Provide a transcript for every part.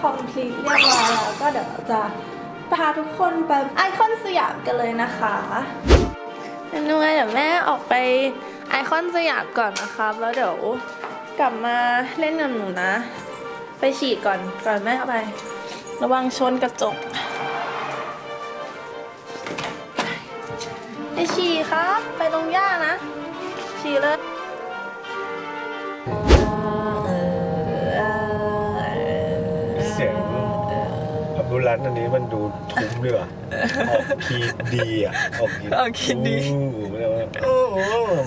คอมพลีทเรียบร้อยแล้วก็เดี๋ยวเราจะพาทุกคนไปไอคอนสยามกันเลยนะคะนุ่ยเดี๋ยวแม่ออกไปไอคอนสยามก่อนนะครับ แล้วเดี๋ยวกลับมาเล่นกับหนูนะ ไปฉีดก่อนก่อนแม่เอาไป ระวังชนกระจกไปฉี่ครับ ไปตรงหญ้านะ ฉี่เลย พับบุรันอันนี้มันดูทุ้มเลยว่ะออกคีย์ดีอะออกคีย์ออกคีย์ดี อู้ไม่ได้ว่าโอ้โห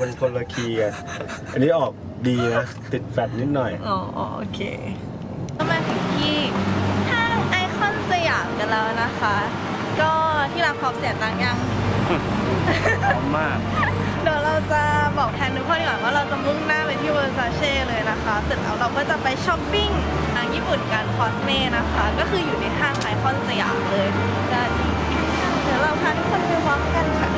มันคนละคีย์กันอันนี้ออกดีนะ ติดแฟตนิดหน่อย อ๋อโอเคก็มาถึงที่ห้างไอคอนสยามกันแล้วนะคะ ก็ที่รับขอบเสียตังค์ยัง พร้อมมาก เดี๋ยวเราจะบอกแทนทุกคนดีกว่าว่าเราจะมุ่งหน้าไปที่เวอร์ ซาเช่เลยนะคะ เสร็จแล้วเราก็จะไปช้อปปิ้งทางญี่ปุ่นกันคอสเมนะคะ ก็คืออยู่ในห้างไอคอนสยามเลยกันเดี๋ยวเราพาทุกคนไปวอล์กกันค่ะ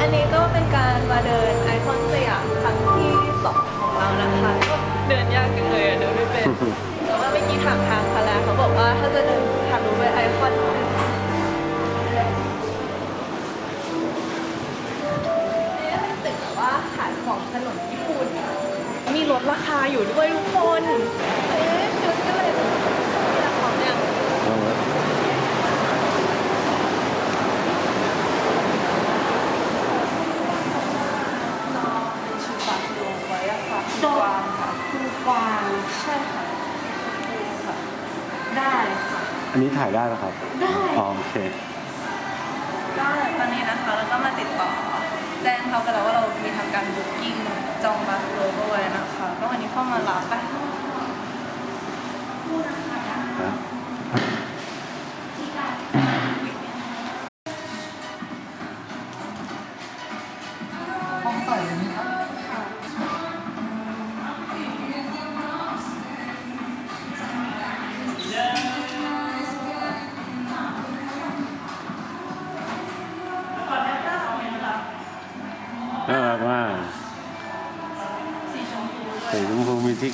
อันนี้ก็เป็นการมาเดินไอคอนสยามครั้งที่สองของเรานะคะก็เดินยากจังเลยอะเดินไม่เป็นแต่ว่าเมื่อกี้ถามทางคาราเขาบอกว่าถ้าจะเดิน ลดราคาอยู่ด้วยทุกคนเอ๊ะชุดก็เลยมีราคาเนี่ยจะเป็นชุดบัตรลงไว้อะค่ะดวางค่ะคูกวางใช่ค่ะดูค่ะ ได้ค่ะ อันนี้ถ่ายได้แล้วครับได้ อ๋อโอเค ก็ตอนนี้นะคะเราก็มาติดต่อ แจ้งเขาไปแล้วว่าเรามีทำการบุ๊กิ้ง จองบัตรโรเวอร์ไว้นะคะ ก็วันนี้เข้ามารับไป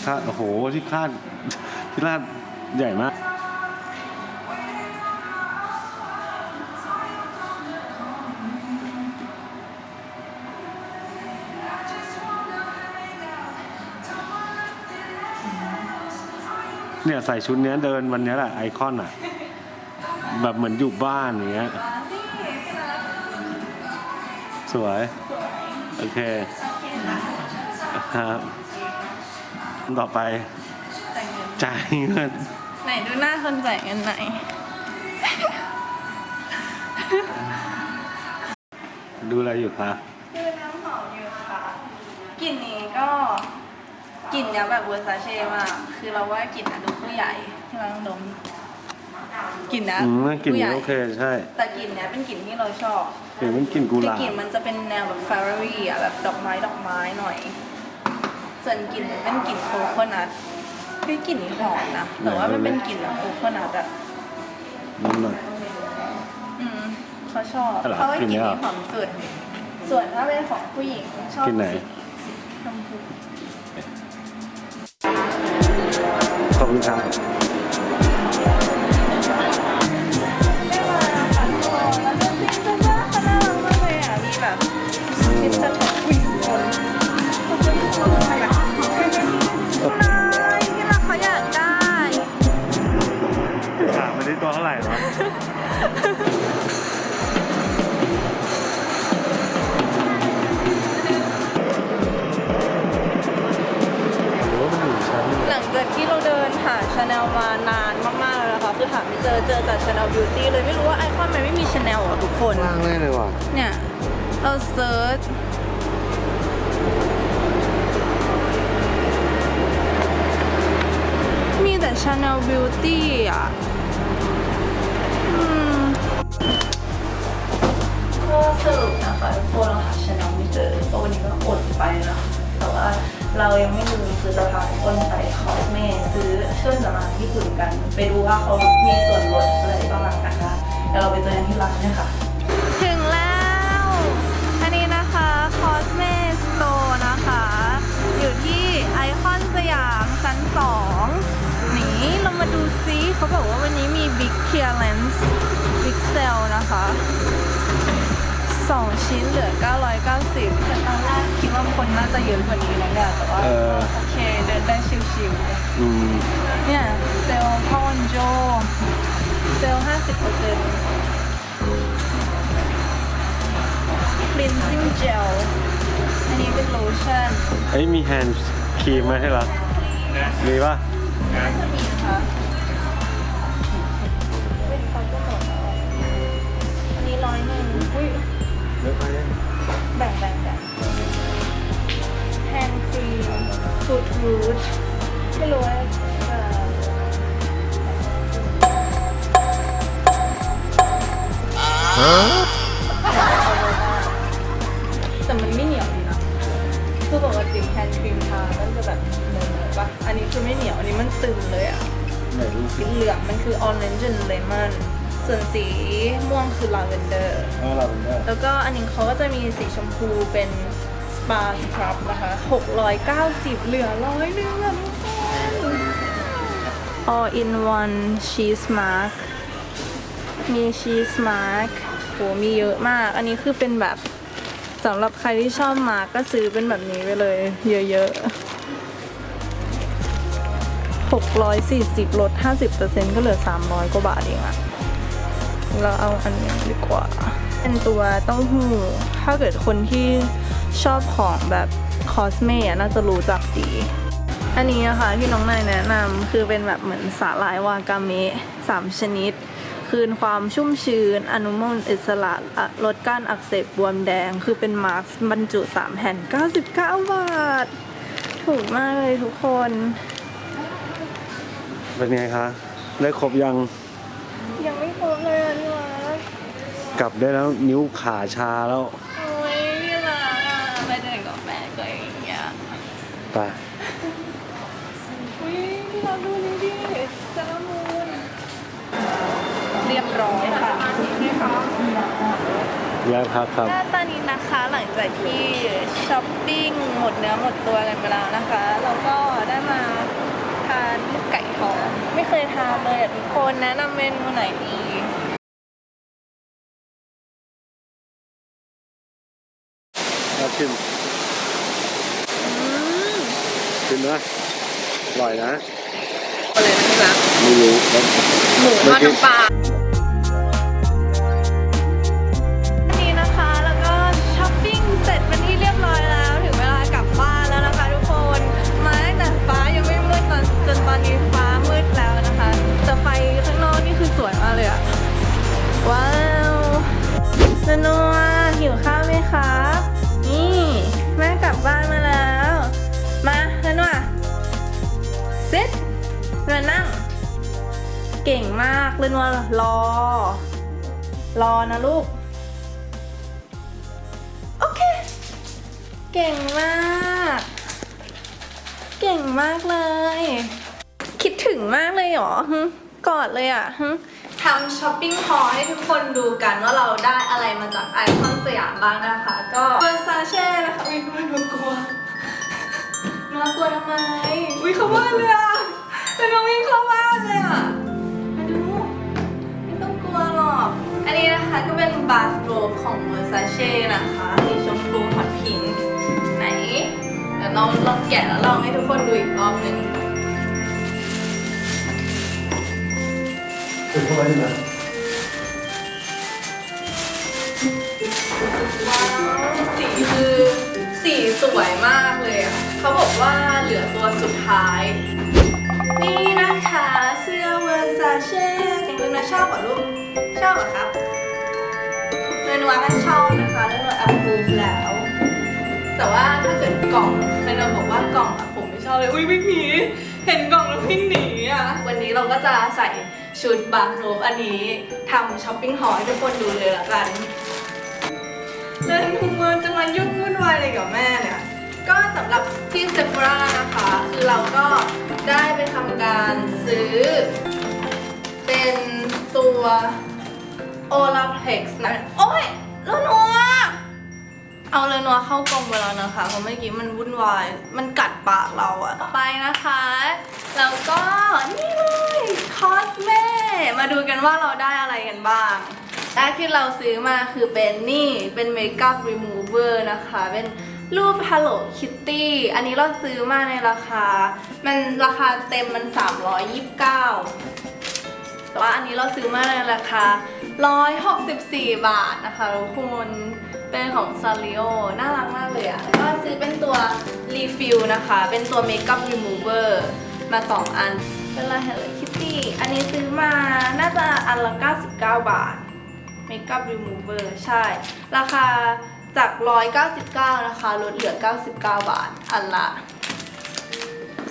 คาดโอ้โหที่คาดที่คาดใหญ่มากเนี่ยใส่ชุดเนี้ยเดินวันนี้แหละไอคอนอะ แบบเหมือนอยู่บ้านอย่างเงี้ยสวย โอเคครับ ต่อไปจ่ายเงินจ่ายเงินไหนดูหน้าคนจ่ายเงินไหนอยดูอะไรอยู่คะคือน้ำหอมอยู่ค่ะกลิ่นนี้ก็กลิ่นเนี้ยแบบเวอร์ซาเช่มากคือเราว่ากลิ่นอะดูผู้ใหญ่ที่เราต้องดมกลิ่นนะอืมกลิ่นผู้ใหนี้ญ่โอเคใช่แต่กลิ่นเนี้ยเป็นกลิ่นที่เราชอบกลิ่นมันกลิ่นกุหแต่ลาบกลิ่นมันจะเป็นแนวแบบฟาร์รี่อะแบบดอกไม้ดอกไม้หน่อย ส่วนกลิ่นมันเป็นกลิ่นโคโคนัทคือกลิ่นหอมนะ แต่ว่ามันเป็นกลิ่นแบบโคโคนัทอะนั่นหน่อย อืมเขาชอบอะไรเขาว่ากลิ่นกลิ่นเนี้นี้ยหอมสุด ส่วนถ้าเป็นของผู้หญิงชอบกลิ่นไหน สีชมพูขอบคุณครับได้มาค่ะทุกคนแล้วก็ซีซันว่าเขาน่ารักมากเลยอะมีแบบมิสเตอร์ ถามมาที่ตัวเท่าไหร่วะหรือว่ามันอยู่ชั้นหลังจากที่เราเดินหาชาแนลมานานมากๆแล้วนะคะคือหาไม่เจอเจอแต่ชาแนลบิวตี้เลยไม่รู้ว่าไอคอนมันไม่มีชาแนลอะทุกคนว่างแน่เลยว่ะเนี่ย เราเซิร์ชมีแต่ Chanel Beauty อะอืม ก็สรุปนะคะทุกคนเราหา Chanel ไม่เจอก็วันนี้ก็อดไปนะแต่ว่าเรายังไม่ลืมคือจะพาทุกคนไปคอสเมซื้อเครื่องสำอางญี่ปุ่นกัน ไปดูว่าเขามีส่วนลดอะไรบ้างกันนะเดี๋ยวเราไปเจอกันที่ร้านเนี่ยค่ะ ซิเขาบอกว่าวันนี้มี Big Clearance Big Sale นะคะสองชิ้นเหลือ 990 แต่ตอนแรกคิดว่าคนน่าจะเยอะกว่านี้นะเนี่ยแต่ว่าเออ โอเค เดินได้ชิวๆอืมเนี่ย เซลล์พ่อวันโจ เซลล์ 50%เปอร์เซ็นต์ cleansing gel อันนี้เป็นโลชั่นเอ้ยมีแฮนด์ครีมไหมให้เรามีปะน่าจะมีนะคะ อุ้ยเลือกไปเลยแบ่งแบ่งแบ่งแฮนด์ครีมฟูดรูทไม่รู้ว่าเอ่อแต่มันไม่เหนียวดีนะคือปกติแฮนด์ครีมทามันจะแบบเหนียวๆปะอันนี้คือไม่เหนียว อันนี้มันซึมเลยอะไหนดูสิสีเหลืองมันคือ orange and lemon ส่วนสีม่วงคือ lavender เออเราเป็นได้แล้วก็อันนี้เขาก็จะมีสีชมพูเป็น spa scrub นะคะ 690 เหลือร้อยหนึงอะทุกคน all in one cheese mark มี cheese mark โหมีเยอะมาก อันนี้คือเป็นแบบสำหรับใครที่ชอบมาร์กก็ซื้อเป็นแบบนี้ไปเลย เยอะๆ640ลด50%ก็เหลือ 300 กว่าบาทเองอะ เราเอาอันนี้ดีกว่า เป็นตัวเต้าหู้ ถ้าเกิดคนที่ชอบของแบบคอสเมะน่าจะรู้จักดี อันนี้นะคะที่น้องนายแนะนำคือเป็นแบบเหมือนสาหร่ายวากาเมะสามชนิด คืนความชุ่มชื้น อนุมูลอิสระลดการอักเสบบวมแดง คือเป็นมาร์คบรรจุ 3 แผ่น 99 บาท ถูกมากเลยทุกคน เป็นไงคะ ได้ครบยังยัง กลับได้แล้วนิ้วขาชาแล้วโอ้ยพี่มาร์คอะไปเดินกับแม่ก็อย่างเงี้ยไปอุ้ยพี่มาร์คดูนี่ดิซาลามูนเรียบร้อยค่ะแล้วครับครับ ก็ตอนนี้นะคะหลังจากที่ช้อปปิ้งหมดเนื้อหมดตัวกันไปแล้วนะคะเราก็ได้มาทานลูกไก่ทองไม่เคยทานเลยอะทุกคนแนะนำเมนูไหนดี ครับชิม อืม ชิมนะอร่อย นะอะไรนะไม่รู้ครับหมูทอดน้ำปลา เซ็ตมานั่ง เก่งมากเลยนัวรอ รอนะลูก โอเค เก่งมาก เก่งมากเลย คิดถึงมากเลยเหรอหึกอดเลยอะทำช้อปปิ้งฮอลให้ทุกคนดูกันว่าเราได้อะไรมาจากไอคอนสยามบ้างนะคะ ก็เวอร์ซาเช่นะคะอุ้ยไม่รู้กลัว กลัวทำไมอุ้ยเข้าบ้านเลยอะเป็นน้องวิ่งเข้าบ้านเลยอะ มาดู ไม่ต้องกลัวหรอก อันนี้นะคะก็เป็นบาสโรบของ Versace นะคะ สีชมพูฮอตพิงค์ไหน เดี๋ยวน้องลองแกะแล้วลองให้ทุกคนดูอีกรอบหนึ่งคุณเข้ามาที่ไหนว้าวสีคือ สวยมากเลยอะเขาบอกว่าเหลือตัวสุดท้าย นี่นะคะเสื้อ Versace คุณลุงนะชอบเหรอลูก ชอบเหรอครับเรนวาก็ชอบนะคะเรนวา approve แล้ว แต่ว่าถ้าเกิดกล่องเรนวาบอกว่ากล่องอะผมไม่ชอบเลย อุ้ยวิ่งหนี เห็นกล่องแล้ววิ่งหนีอะ วันนี้เราก็จะใส่ชุดบาร์โรบอันนี้ทำช้อปปิ้งฮอลให้ทุกคนดูเลยละกัน แล้วทุกคนจะมายุ่งวุ่นวายอะไรกับแม่เนี่ย ก็สำหรับที่เซฟรานะคะ คือเราก็ได้ไปทำการซื้อ เป็นตัว Olaplex นะ โอ้ยแล้วนัว เอาเลยนัวเข้ากรงไปแล้วนะคะ เพราะเมื่อกี้มันวุ่นวาย มันกัดปากเราอะต่อไปนะคะ แล้วก็นี่เลยคอสเมมาดูกันว่าเราได้อะไรกันบ้าง แรกที่เราซื้อมาคือเป็นนี่เป็นเมคอัพรีมูเวอร์นะคะ เป็นรูป Hello Kitty อันนี้เราซื้อมาในราคา มันราคาเต็มมัน 329 แต่ว่าอันนี้เราซื้อมาในราคา 164 บาทนะคะทุกคนเป็นของซาริโอน่ารักมากเลยอะ่ะก็ซื้อเป็นตัวรีฟิลนะคะ เป็นตัวเมคอัพรีมูเวอร์มา 2 อัน เป็นลาย Hello Kitty อันนี้ซื้อมาน่าจะอันละ 99 บาท เมคอัพรีมูเวอร์ใช่ ราคาจาก 199 นะคะ ลดเหลือ 99 บาท อันละ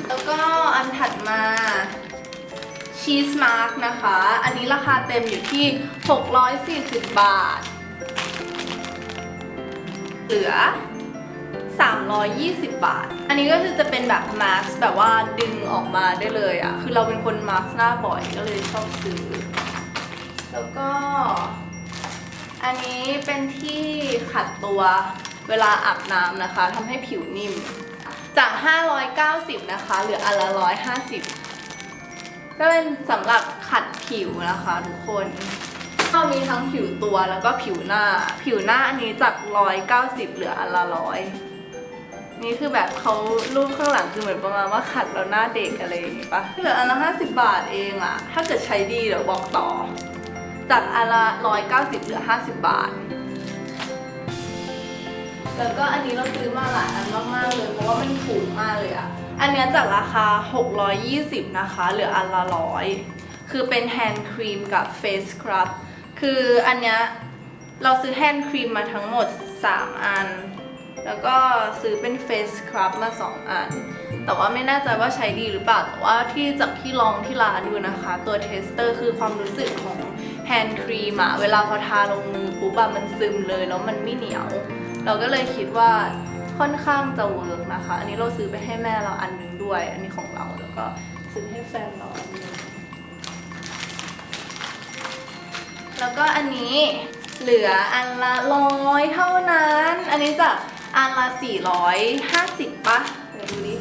แล้วก็อันถัดมาชีสมาร์กนะคะ อันนี้ราคาเต็มอยู่ที่ 640 บาท เหลือ 320 บาท อันนี้ก็คือจะเป็นแบบมาสก์แบบว่าดึงออกมาได้เลยอะคือเราเป็นคนมาสก์หน้าบ่อยก็เลยชอบซื้อ แล้วก็ อันนี้เป็นที่ขัดตัวเวลาอาบน้ำนะคะทำให้ผิวนิ่ม จาก 590 นะคะ เหลืออันละ 150 ก็เป็นสำหรับขัดผิวนะคะทุกคนก็มีทั้งผิวตัวแล้วก็ผิวหน้า ผิวหน้าอันนี้จาก 190 เหลืออันละร้อยนี่คือแบบเขารูปข้างหลังคือเหมือนประมาณว่าขัดแล้วหน้าเด็กอะไรอย่างงี้ปะเหลืออันละ50บาทเองอะถ้าเกิดใช้ดีเดี๋ยวบอกต่อ จากอันละ190เหลือ 50 บาท แล้วก็อันนี้เราซื้อมาหลายอันมากๆเลยเพราะว่ามันถูกมากเลยอะอันเนี้ยจากราคา 620 นะคะ เหลืออันละร้อยคือเป็นแฮนด์ครีมกับเฟสครั b คืออันเนี้ยเราซื้อแฮนด์ครีมมาทั้งหมด 3 อัน แล้วก็ซื้อเป็นเฟสครั b มา 2 อัน แต่ว่าไม่แน่ใจว่าใช้ดีหรือเปล่า แต่ว่าที่จากที่ลองที่ร้านดูนะคะ ตัวเทสเตอร์คือความรู้สึกของ แฮนด์ครีมอะเวลาพอทาลงมือปุ๊บอะมันซึมเลยแล้วมันไม่เหนียว เราก็เลยคิดว่าค่อนข้างจะเวิร์กนะคะ อันนี้เราซื้อไปให้แม่เราอันหนึงด้วย อันนี้ของเราแล้วก็ซื้อให้แฟนเราอันหนึงแล้วก็อันนี้เหลืออันละร้อยเท่านั้น อันนี้จากอันละ450ปะเดี๋ยวดูดิ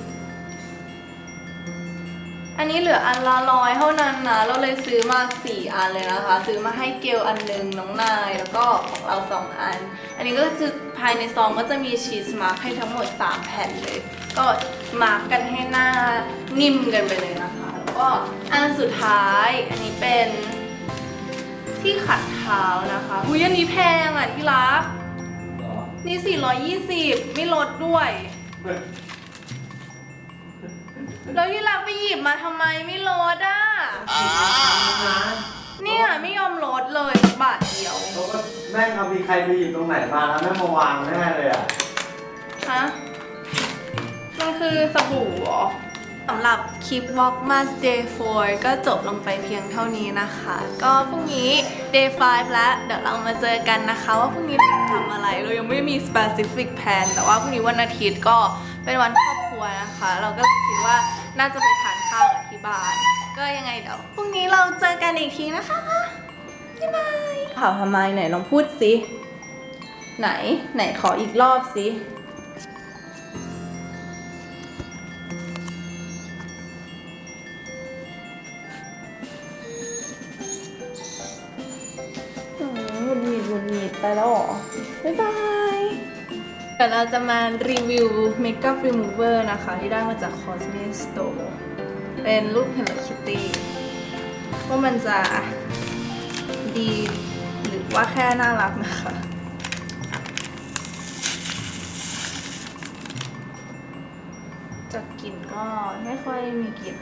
อันนี้เหลืออันละร้อยเท่านั้นนะ เราเลยซื้อมา 4 อันเลยนะคะ ซื้อมาให้เกลอันหนึงน้องนาย แล้วก็ของเรา 2 อัน อันนี้ก็คือภายในซองก็จะมีชีสมาร์คให้ทั้งหมด 3 แผ่นเลย ก็มาร์กกันให้หน้านิ่มกันไปเลยนะคะ แล้วก็อันสุดท้าย อันนี้เป็นที่ขัดเท้านะคะหุยอันนี้แพงอะที่รัก นี่ 420 ไม่ลดด้วย แล้วที่รักไปหยิบมาทำไมไม่ลดอะเนี่ยไม่ยอมลดเลยสักบาทเดียวเขาก็แม่งเอามีใครไปหยิบตรงไหนมาแล้วแม่งมาวางแน่เลยอะฮะ มันคือสบู่เหรอสำหรับคลิป Walkmas Day 4 ก็จบลงไปเพียงเท่านี้นะคะ ก็พรุ่งนี้ Day 5 แล้ว เดี๋ยวเรามาเจอกันนะคะ ว่าพรุ่งนี้เราจะทำอะไร เรายังไม่มี specific plan แต่ว่าพรุ่งนี้วันอาทิตย์ก็เป็นวันครอบ ครัวนะคะ เราก็เลยคิดว่าน่าจะไปทานข้าวกับที่บ้าน ก็ยังไงเดี๋ยวพรุ่งนี้เราเจอกันอีกทีนะคะบ๊ายบายข่าวทำไมไหนลองพูดสิไหนไหนขออีกรอบสิอืมหงุดหงิดหงุดหงิดไปแล้วเหรอบ๊ายบาย ดี๋ยวเราจะมารีวิว Makeup Remover นะคะ ที่ได้มาจาก Cosme Store เป็นรูป Hello Kitty ว่ามันจะดีหรือว่าแค่น่ารักนะคะจากกลิ่นก็ไม่ค่อยมีกลิ่น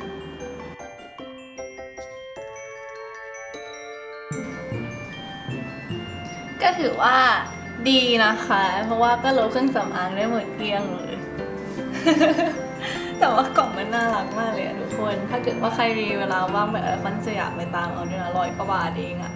ก็ถือว่า ดีนะคะ เพราะว่าก็ลดเครื่องสำอางได้หมดเกลี้ยงเลย แต่ว่ากล่องมันน่ารักมากเลยอะทุกคน ถ้าเกิดว่าใครมีเวลาว่างแบบเออฟันสยามไปตามเอาด้วยนะร้อยกว่าบาทเองอะ